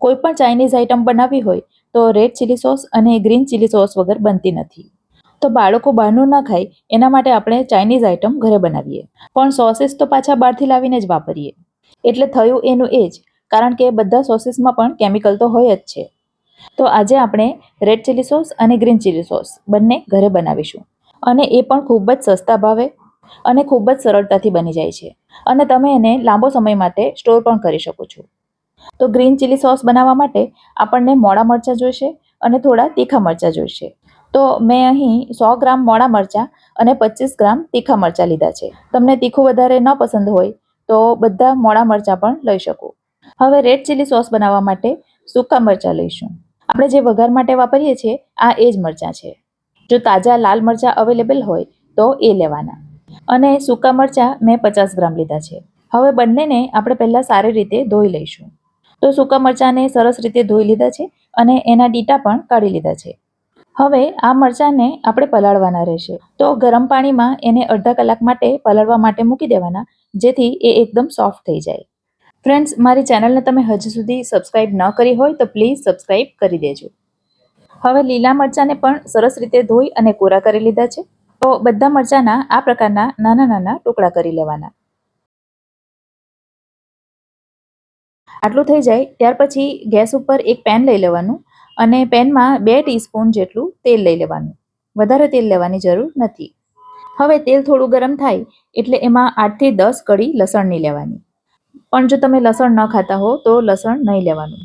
કોઈ પણ Chinese item બનાવવી હોય, તો રેડ ચીલી સોસ અને ગ્રીન ચીલી સોસ વગર બનતી નથી. તો બાળકો બહારનું ના ખાય, એના માટે આપણે ચાઇનીઝ આઇટમ ઘરે બનાવીએ. પણ સોસીસ તો પાછા બહારથી લાવીને જ વાપરીએ. એટલે થયું એનું એ જ, કારણ કે બધા સોસીસમાં પણ કેમિકલ તો હોય જ છે. તો આજે આપણે રેડ ચીલી સોસ અને ગ્રીન ચીલી સોસ બંને ઘરે બનાવીશું. અને એ પણ ખૂબ જ સસ્તા ભાવે અને ખૂબ જ સરળતાથી બની જાય છે. અને તમે એને લાંબો સમય માટે સ્ટોર પણ કરી શકો છો. તો ગ્રીન ચીલી સોસ બનાવવા માટે આપણને મોડા મરચાં જોઈશે અને થોડા તીખા મરચાં જોઈશે. તો મેં અહીં સો ગ્રામ મોડા મરચાં અને પચીસ ગ્રામ તીખા મરચાં લીધા છે. તમને તીખું વધારે ન પસંદ હોય તો બધા મોડા મરચાં પણ લઈ શકો. હવે રેડ ચીલી સોસ બનાવવા માટે સૂકા મરચાં લઈશું. આપણે જે વઘાર માટે વાપરીએ છીએ, આ એ જ મરચાં છે. જો તાજા લાલ મરચાં અવેલેબલ હોય તો એ લેવાના. અને સૂકા મરચાં મેં પચાસ ગ્રામ લીધા છે. હવે બંનેને આપણે પહેલાં સારી રીતે ધોઈ લઈશું. તો સૂકા મરચાંને સરસ રીતે ધોઈ લીધા છે અને એના ડીટા પણ કાઢી લીધા છે. હવે આ મરચાંને આપણે પલાળવાના રહેશે. તો ગરમ પાણીમાં એને અડધા કલાક માટે પલાળવા માટે મૂકી દેવાના, જેથી એ એકદમ સોફ્ટ થઈ જાય. ફ્રેન્ડ્સ, મારી ચેનલને તમે હજી સુધી સબસ્ક્રાઇબ ન કરી હોય તો પ્લીઝ સબસ્ક્રાઇબ કરી દેજો. હવે લીલા મરચાંને પણ સરસ રીતે ધોઈ અને કોરા કરી લીધા છે. તો બધા મરચાંના આ પ્રકારના નાના નાના ટુકડા કરી લેવાના. આટલું થઈ જાય, ત્યાર પછી ગેસ ઉપર એક પેન લઈ લેવાનું અને પેનમાં બે ટીસ્પૂન જેટલું તેલ લઈ લેવાનું. વધારે તેલ લેવાની જરૂર નથી. હવે તેલ થોડું ગરમ થાય એટલે એમાં આઠથી દસ કડી લસણની લેવાની. પણ જો તમે લસણ ન ખાતા હો તો લસણ નહીં લેવાનું.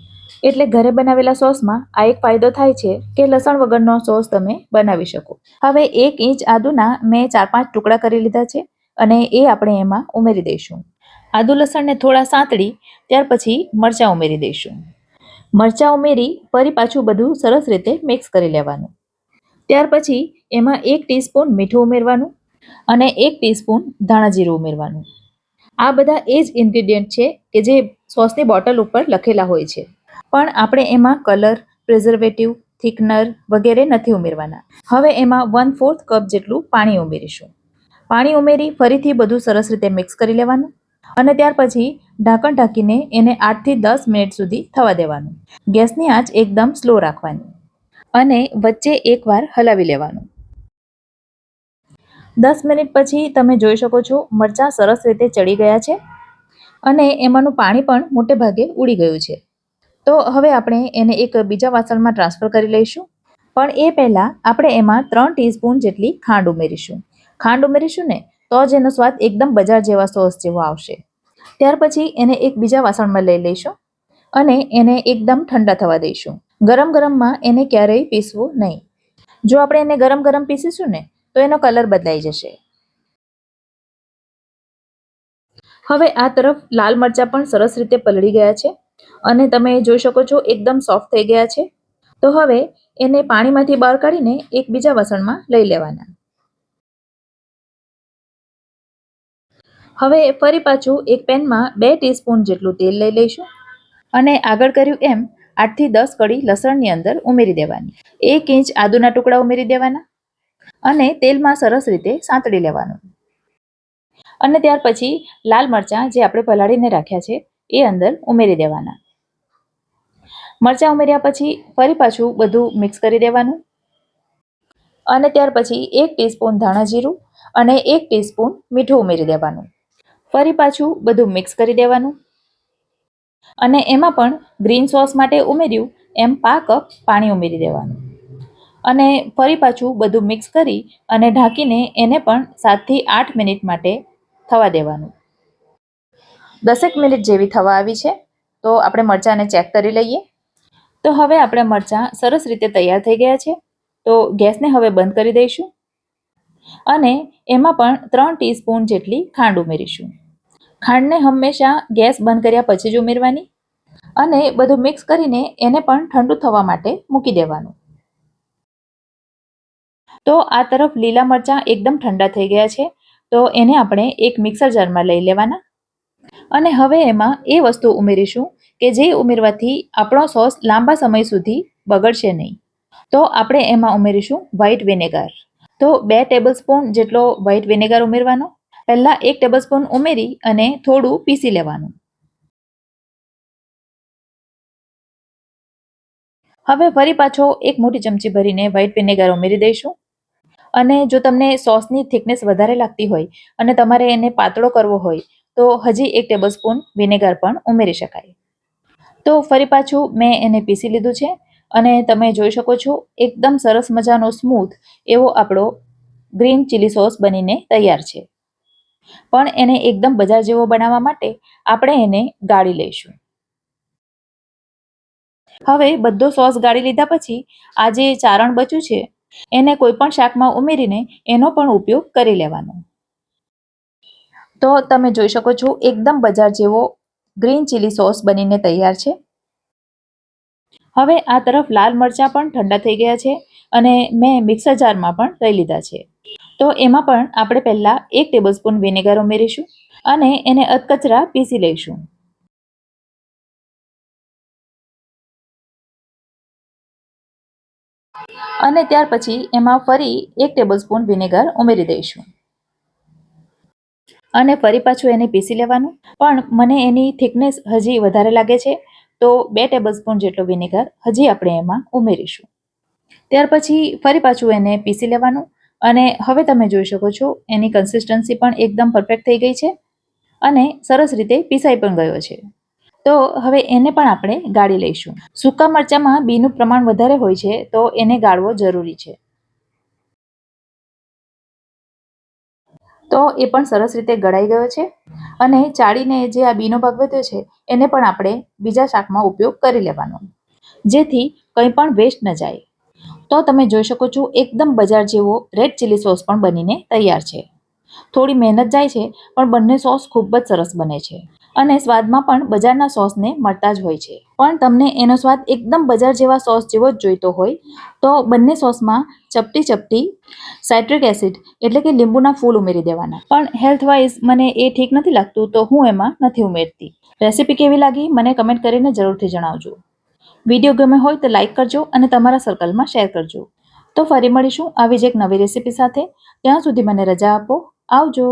એટલે ઘરે બનાવેલા સોસમાં આ એક ફાયદો થાય છે કે લસણ વગરનો સોસ તમે બનાવી શકો. હવે એક ઇંચ આદુના મેં ચાર પાંચ ટુકડા કરી લીધા છે અને એ આપણે એમાં ઉમેરી દઈશું. આદુ લસણને થોડા સાંતળી, ત્યાર પછી મરચાં ઉમેરી દઈશું. મરચાં ઉમેરી ફરી પાછું બધું સરસ રીતે મિક્સ કરી લેવાનું. ત્યાર પછી એમાં એક ટીસ્પૂન મીઠું ઉમેરવાનું અને એક ટીસ્પૂન ધાણા જીરું ઉમેરવાનું. આ બધા એ જ ઇન્ગ્રીડિયન્ટ છે કે જે સોસની બોટલ ઉપર લખેલા હોય છે. પણ આપણે એમાં કલર પ્રિઝર્વેટિવ થિકનર વગેરે નથી ઉમેરવાના. હવે એમાં વન ફોર્થ કપ જેટલું પાણી ઉમેરીશું. પાણી ઉમેરી ફરીથી બધું સરસ રીતે મિક્સ કરી લેવાનું. અને ત્યાર પછી ઢાંકણ ઢાંકીને એને આઠથી દસ મિનિટ સુધી થવા દેવાનું. ગેસની આંચ એકદમ સ્લો રાખવાની અને વચ્ચે એકવાર હલાવી લેવાનું. દસ મિનિટ પછી તમે જોઈ શકો છો મરચાં સરસ રીતે ચડી ગયા છે અને એમાંનું પાણી પણ મોટે ભાગે ઉડી ગયું છે. તો હવે આપણે એને એક બીજા વાસણમાં ટ્રાન્સફર કરી લઈશું. પણ એ પહેલાં આપણે એમાં ત્રણ ટીસ્પૂન જેટલી ખાંડ ઉમેરીશું. ખાંડ ઉમેરીશું ને તો જ એનો સ્વાદ એકદમ બજાર જેવા સોસ જેવો આવશે. ત્યાર પછી એને એક બીજા વાસણમાં લઈ લઈશું અને એને એકદમ ઠંડા થવા દઈશું. ગરમ ગરમમાં એને ક્યારેય પીસવું નહીં. જો આપણે એને ગરમ ગરમ પીસીશું ને, તો એનો કલર બદલાઈ જશે. હવે આ તરફ લાલ મરચાં પણ સરસ રીતે પલળી ગયા છે અને તમે જોઈ શકો છો એકદમ સોફ્ટ થઈ ગયા છે. તો હવે એને પાણીમાંથી બહાર કાઢીને એક બીજા વાસણમાં લઈ લેવાના. હવે ફરી પાછું એક પેનમાં બે ટીસ્પૂન જેટલું તેલ લઈ લઈશું. અને આગળ કર્યું એમ, આઠથી દસ કડી લસણની અંદર ઉમેરી દેવાની. એક ઇંચ આદુના ટુકડા ઉમેરી દેવાના. અને તેલમાં સરસ રીતે સાંતળી લેવાનું. અને ત્યાર પછી લાલ મરચાં જે આપણે પલાળીને રાખ્યા છે, એ અંદર ઉમેરી દેવાના. મરચાં ઉમેર્યા પછી ફરી પાછું બધું મિક્સ કરી દેવાનું. અને ત્યાર પછી એક ટીસ્પૂન ધાણા જીરું અને એક ટીસ્પૂન મીઠું ઉમેરી દેવાનું. ફરી પાછું બધું મિક્સ કરી દેવાનું. અને એમાં પણ ગ્રીન સોસ માટે ઉમેર્યું એમ પા કપ પાણી ઉમેરી દેવાનું. અને ફરી પાછું બધું મિક્સ કરી અને ઢાંકીને એને પણ સાતથી આઠ મિનિટ માટે થવા દેવાનું. દસેક મિનિટ જેવી થવા આવી છે, તો આપણે મરચાંને ચેક કરી લઈએ. તો હવે આપણે મરચાં સરસ રીતે તૈયાર થઈ ગયા છે, તો ગેસને હવે બંધ કરી દઈશું. અને એમાં પણ ત્રણ ટીસ્પૂન જેટલી ખાંડ ઉમેરીશું. ખાંડને હંમેશા ગેસ બંધ કર્યા પછી જ ઉમેરવાની અને બધું મિક્સ કરીને એને પણ ઠંડુ થવા માટે મૂકી દેવાનું. તો આ તરફ લીલા મરચાં એકદમ ઠંડા થઈ ગયા છે, તો એને આપણે એક મિક્સર જારમાં લઈ લેવાના. અને હવે એમાં એ વસ્તુ ઉમેરીશું કે જે ઉમેરવાથી આપણો સોસ લાંબા સમય સુધી બગડશે નહીં. તો આપણે એમાં ઉમેરીશું વ્હાઈટ વિનેગર. તો બે ટેબલ સ્પૂન જેટલો વ્હાઈટ વિનેગર ઉમેરવાનો. પહેલાં એક ટેબલસ્પૂન ઉમેરી અને થોડું પીસી લેવાનું. હવે ફરી પાછો એક મોટી ચમચી ભરીને વ્હાઇટ વિનેગર ઉમેરી દઈશું. અને જો તમને સોસની થિકનેસ વધારે લાગતી હોય અને તમારે એને પાતળો કરવો હોય, તો હજી એક ટેબલસ્પૂન વિનેગર પણ ઉમેરી શકાય. તો ફરી પાછું મેં એને પીસી લીધું છે અને તમે જોઈ શકો છો, એકદમ સરસ મજાનો સ્મૂથ એવો આપણો ગ્રીન ચીલી સોસ બનીને તૈયાર છે. પણ એને એકદમ બજાર જેવો બનાવવા માટે આપણે એને ગાળી લઈશું. હવે બધો સોસ ગાળી લીધા પછી આ જે ચારણ બચ્યું છે, એને કોઈ પણ શાકમાં ઉમેરીને એનો પણ ઉપયોગ કરી લેવાનો. તો તમે જોઈ શકો છો, એકદમ બજાર જેવો ગ્રીન ચીલી સોસ બનીને તૈયાર છે. હવે આ તરફ લાલ મરચાં પણ ઠંડા થઈ ગયા છે અને મેં મિક્સર જારમાં પણ લઈ લીધા છે. તો એમાં પણ આપણે પહેલાં એક ટેબલસ્પૂન વિનેગર ઉમેરીશું અને એને અધકચરા પીસી લઈશું. અને ત્યાર પછી એમાં ફરી એક ટેબલસ્પૂન વિનેગર ઉમેરી દઈશું. અને ફરી પાછું એને પીસી લેવાનું. પણ મને એની થિકનેસ હજી વધારે લાગે છે, તો બે ટેબલસ્પૂન જેટલો વિનેગર હજી આપણે એમાં ઉમેરીશું. ત્યાર પછી ફરી પાછું એને પીસી લેવાનું. અને હવે તમે જોઈ શકો છો, એની કન્સિસ્ટન્સી પણ એકદમ પરફેક્ટ થઈ ગઈ છે અને સરસ રીતે પીસાઈ પણ ગયો છે. તો હવે એને પણ આપણે ગાળી લઈશું. સૂકા મરચાંમાં બીનું પ્રમાણ વધારે હોય છે, તો એને ગાળવો જરૂરી છે. તો એ પણ સરસ રીતે ગળાઈ ગયો છે અને ચાળીને જે આ બીનો ભાગ વધ્યો છે, એને પણ આપણે બીજા શાકમાં ઉપયોગ કરી લેવાનો. જેથી કંઈ પણ વેસ્ટ ન જાય. તો તમે જોઈ શકો છો, એકદમ બજાર જેવો રેડ ચીલી સોસ પણ બનીને તૈયાર છે. થોડી મહેનત જાય છે, પણ બંને સોસ ખૂબ જ સરસ બને છે. અને સ્વાદમાં પણ બજારના સોસને મળતા જ હોય છે. પણ તમને એનો સ્વાદ એકદમ બજાર જેવા સોસ જેવો જ જોઈતો હોય, તો બંને સોસમાં ચપટી ચપટી સાઇટ્રિક એસિડ એટલે કે લીંબુના ફૂલ ઉમેરી દેવાના. પણ હેલ્થ વાઇઝ મને એ ઠીક નથી લાગતું, તો હું એમાં નથી ઉમેરતી. રેસીપી કેવી લાગી, મને કમેન્ટ કરીને જરૂરથી જણાવજો. વીડિયો ગમે હોય તો લાઇક કરજો અને તમારા સર્કલમાં શેર કરજો. તો ફરી મળીશું આવી જ એક નવી રેસીપી સાથે. ત્યાં સુધી મને રજા આપો. આવજો.